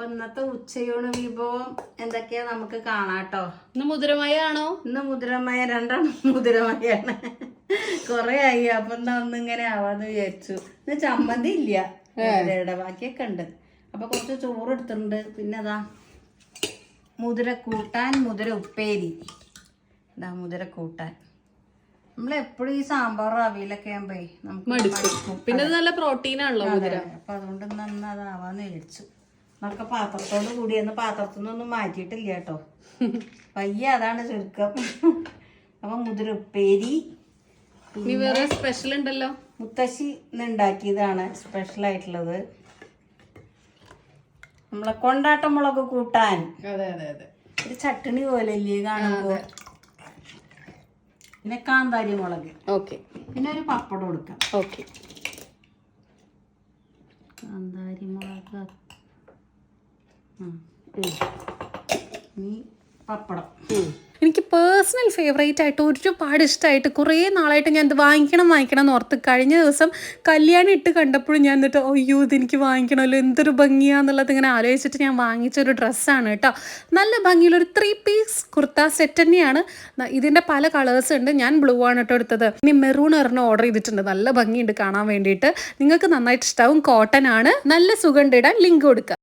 അപ്പൊ ഇന്നത്തെ ഉച്ചയൂണ് വിഭവം എന്തൊക്കെയാ നമുക്ക് കാണാട്ടോ ഇന്ന് മുതിരമയ ആണോ ഇന്ന് മുതിരമയ രണ്ടെണ്ണം മുതിരമയാണ്. കൊറേ ആയി അപ്പൊ എന്നാ ഒന്നിങ്ങനെ ആവാന്ന് വിചാരിച്ചു. ഇന്ന് ചമ്മന്തി ഇല്ല. മുതിരയുടെ ബാക്കിയൊക്കെ ഉണ്ട്. അപ്പൊ കുറച്ച് ചോറ് എടുത്തിട്ടുണ്ട്. പിന്നെ അതാ മുതിര കൂട്ടാൻ മുതിര ഉപ്പേരി. ഇതാ മുതിര കൂട്ടാൻ. നമ്മൾ എപ്പോഴും ഈ സാമ്പാർ അവിയലൊക്കെ ആകുമ്പോ നമുക്ക് പിന്നെ നല്ല പ്രോട്ടീൻ ആണല്ലോ അപ്പൊ അതുകൊണ്ട് നന്നാവാന്ന് വിചാരിച്ചു. നമുക്ക് പാത്രത്തോട് കൂടി ഒന്ന് പാത്രത്തിൽ നിന്നൊന്നും മാറ്റിയിട്ടില്ല കേട്ടോ. പയ്യ അതാണ് ചുരുക്കം. അപ്പൊ മുതിര ഉപ്പേരി ഇനി വേറെ സ്പെഷ്യൽ ഉണ്ടല്ലോ? മുത്തശ്ശി ഉണ്ടാക്കിയതാണ് സ്പെഷ്യൽ ആയിട്ടുള്ളത്. നമ്മളെ കൊണ്ടാട്ടം മുളക് കൂട്ടാൻ. അതെ അതെ അതെ. ഒരു ചട്ടണി പോലെ അല്ലേ കാണുമ്പോ? പിന്നെ കാന്താരി മുളക്. ഓക്കെ. പിന്നെ ഒരു പപ്പടം കൊടുക്കാം. ഓക്കെ. കാന്താരി മുളക്. ഇനി പപ്പടം. എനിക്ക് പേഴ്സണൽ ഫേവറേറ്റ് ആയിട്ട് ഒരുപാട് ഇഷ്ടമായിട്ട് കുറേ നാളായിട്ട് ഞാൻ ഇത് വാങ്ങിക്കണം വാങ്ങിക്കണം എന്ന് ഓർത്ത് കഴിഞ്ഞ ദിവസം കല്യാണം ഇട്ട് കണ്ടപ്പോഴും ഞാൻ എന്നിട്ട് അയ്യോ ഇത് എനിക്ക് വാങ്ങിക്കണമല്ലോ എന്തൊരു ഭംഗിയാന്നുള്ളത് ഇങ്ങനെ ആലോചിച്ചിട്ട് ഞാൻ വാങ്ങിച്ച ഒരു ഡ്രസ്സാണ് കേട്ടോ. നല്ല ഭംഗിയുള്ളൊരു ത്രീ പീസ് കുർത്ത സെറ്റ് തന്നെയാണ്. ഇതിന്റെ പല കളേഴ്സ് ഉണ്ട്. ഞാൻ ബ്ലൂ ആണ് കേട്ടോ എടുത്തത്. ഇനി മെറൂൺ ഒരെണ്ണം ഓർഡർ ചെയ്തിട്ടുണ്ട്. നല്ല ഭംഗിയുണ്ട് കാണാൻ വേണ്ടിയിട്ട്. നിങ്ങൾക്ക് നന്നായിട്ട് ഇഷ്ടാവും. കോട്ടൺ ആണ്. നല്ല സുഖം ഇടാൻ ലിങ്ക് കൊടുക്കുക.